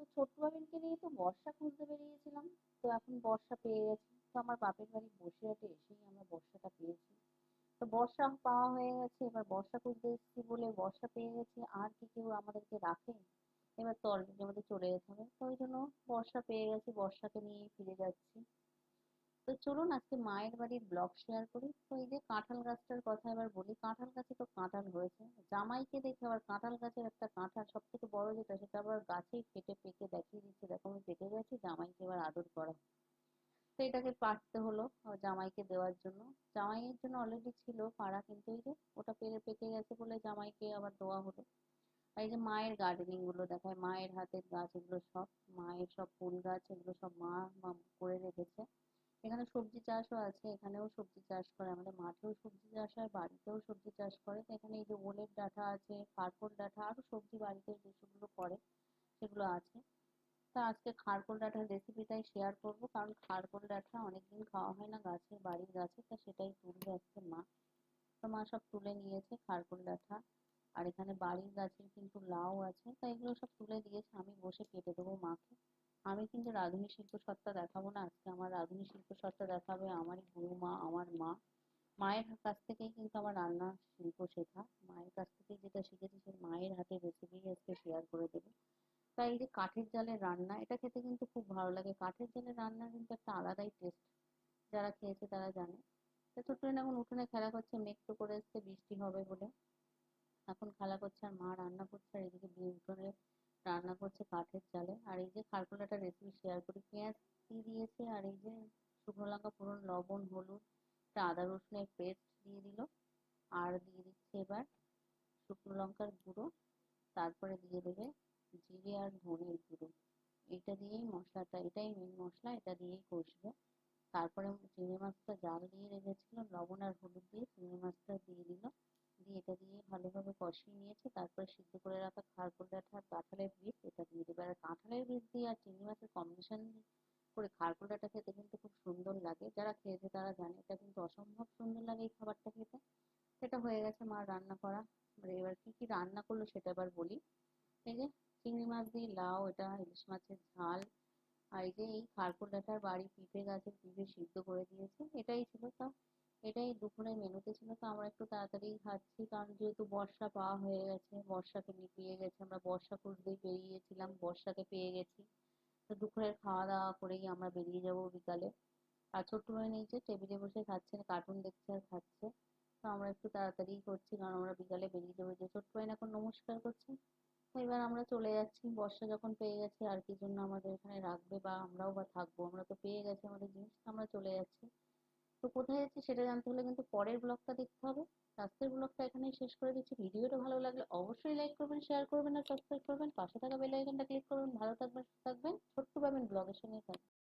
তো ছোট্ট বাবিনকে নিয়ে তো বর্ষা খুঁজতে বেরিয়েছিলাম। তো এখন বর্ষা পেয়ে গেছি। তো আমার বাপের বাড়ি বসে বসিরহাটে এসেই আমরা বর্ষাটা পেয়েছি। তো বর্ষা পাওয়া হয়ে গেছে। এবার বর্ষা খুঁজতে এসেছি বলে বর্ষা পেয়ে গেছি। আর কি কেউ আমাদেরকে রাখে? এবার তো অলরেডি আমাদের চলে যেতে হবে। তো ওই জন্য বর্ষা পেয়ে গেছি। বর্ষাকে নিয়ে ফিরে যাচ্ছি। তো চলুন আজকে মায়ের বাড়ির ব্লগ শেয়ার করি। তো এই যে কাঁঠাল গাছটার কথা এবার বলি, কাঁঠাল গাছে তো কাঁঠাল হয়েছে জামাইকে দেখে আবার কাঁঠাল গাছের একটা কাঁঠাল সব থেকে বড় যেটা, সেটা আবার গাছেই ফেটে পেকে দেখিয়ে দিচ্ছে, দেখো আমি পেকে গেছি, জামাইকে এবার আদর করা। তো এটাকে পাড়তে হলো জামাইকে দেওয়ার জন্য। জামাইয়ের জন্য অলরেডি ছিল পাড়া, কিন্তু এই যে ওটা পেরে পেকে গেছে বলে জামাইকে আবার দেওয়া হলো। এই যে মায়ের গার্ডেনিংগুলো দেখায়, মায়ের হাতের গাছ এগুলো সব, মায়ের সব ফুল গাছ, এগুলো সব মা করে রেখেছে। এখানে সবজি চাষও আছে, এখানেও সবজি চাষ করে, আমাদের মাঠেও সবজি চাষ হয়, বাড়িতেও সবজি চাষ করে। তো এখানে এই যে ওলের ডাঁটা আছে, খারকোল ডাঁটা, আরও সবজি বাড়িতে যেগুলো করে, সেগুলো আছে। তা আজকে খারকোল ডাঁটার রেসিপিটাই শেয়ার করব, কারণ খারকোল ডাঁটা অনেকদিন খাওয়া হয় না গাছে, বাড়ির গাছে, তা সেটাই তুলবে আজকে মা। তো মা সব তুলে নিয়েছে খারকোল ডাঁটা, আর এখানে বাড়ির গাছের কিন্তু লাউ আছে, তা এগুলো সব তুলে দিয়েছে, আমি বসে কেটে দেবো মাকে। আমি কিন্তু রাঁধুনি শিল্প সত্তা দেখাবো না। আজকে আমার রাঁধুনি শিল্প সত্তা দেখাবে আমারই গুরু মা আমার মা। মায়ের কাছ থেকেই কিন্তু আমার রান্না শিল্প শেখা। মায়ের কাছ থেকে যেটা শিখেছি সেই মায়ের হাতে রেসিপি আজকে শেয়ার করে দেবো। তাই এই যে কাঠের জালের রান্না, এটা খেতে কিন্তু খুব ভালো লাগে। কাঠের জালের রান্না কিন্তু একটা আলাদাই টেস্ট যারা খেয়েছে তারা জানে। তো ছোট্ট এখন উঠোনে খেলা করছে, মেঘ তো করে এসছে, বৃষ্টি হবে বলে। এখন খেলা করছে আর মা রান্না করছে আর এদিকে উঠোনে রান্না করছে কাঠের জালে আর এই যে খারকুলাটা রেসিপি শেয়ার করি, পেঁয়াজ দিয়ে দিয়েছে, আর এই যে শুকনো লঙ্কা, পুরো লবণ, হলুদ, একটা আদা রসুনের পেস্ট দিয়ে দিল। আর দিয়ে দিচ্ছে এবার শুকনো লঙ্কার গুঁড়ো, তারপরে দিয়ে দেবে জিরে আর ধনের গুঁড়ো। এটা দিয়েই মশলাটা, এটাই মেন মশলা, এটা দিয়েই কষবে। তারপরে চিংড়ি মাছটা জাল দিয়ে রেখেছিল, লবণ আর হলুদ দিয়ে চিংড়ি মাছটা দিয়ে দিল। দিয়ে ভালোভাবে কষিয়ে নিয়েছে, তারপরে সিদ্ধ করে রাখা খারকুল ডাঁটা কাঁঠালের বীজ, এটা দিয়ে দেবে। আর কাঁঠালের বীজ দিয়ে আর চিংড়ি মাছের কম্বিনেশন করে খারকুল ডাঁটা খেতে কিন্তু খুব সুন্দর লাগে। যারা খেয়েছে তারা জানে, এটা কিন্তু অসম্ভব সুন্দর লাগে এই খাবারটা খেতে। সেটা হয়ে গেছে মা রান্না করা। এবার কি কি রান্না করল সেটা এবার বলি। এই যে চিংড়ি মাছ দিয়ে লাউ, এটা ইলিশ মাছের ঝাল। আর এই যে এই খারকুল ডাঁটার বাড়ি পিঁপে গাছের পিঁপে সিদ্ধ করে দিয়েছে, এটাই ছিল তা এটাই দুপুরের মেনুতে ছিল, তো আমরা একটু তাড়াতাড়ি খাচ্ছি। কারণ যেহেতু বর্ষা পাওয়া হয়ে গেছে, বর্ষাকে পেয়ে গেছে, আমরা বর্ষা খুঁজতেই বেরিয়েছিলাম, বর্ষাকে পেয়ে গেছি। তো দুপুরের খাওয়া দাওয়া করেই আমরা বেরিয়ে যাব বিকালে। আর ছোট্ট ভাই নিচে টেবিলে বসে খাচ্ছে কার্টুন দেখছে আর খাচ্ছে। তো আমরা একটু তাড়াতাড়ি করছি, কারণ আমরা বিকালে বেরিয়ে যাব। যে ছোট্ট ভাই এখন নমস্কার করছে। তো এবার আমরা চলে যাচ্ছি, বর্ষা যখন পেয়ে গেছে, আর কি জন্য আমাদের এখানে রাখবে বা আমরাও বা থাকব? আমরা তো পেয়ে গেছি আমাদের জিনিস আমরা চলে যাচ্ছি। তো কোথায় যাচ্ছি সেটা জানতে হলে কিন্তু পরের ব্লগটা দেখতে হবে। আজকের ব্লগটা এখানেই শেষ করে দিচ্ছি। ভিডিওটা ভালো লাগলে অবশ্যই লাইক করবেন শেয়ার করবেন আর সাবস্ক্রাইব করবেন। পাশে থাকা বেল আইকনটা ক্লিক করবেন। ভালো থাকবেন থাকবেন। ছোট্ট পাবেন ব্লগের সঙ্গে থাকবেন।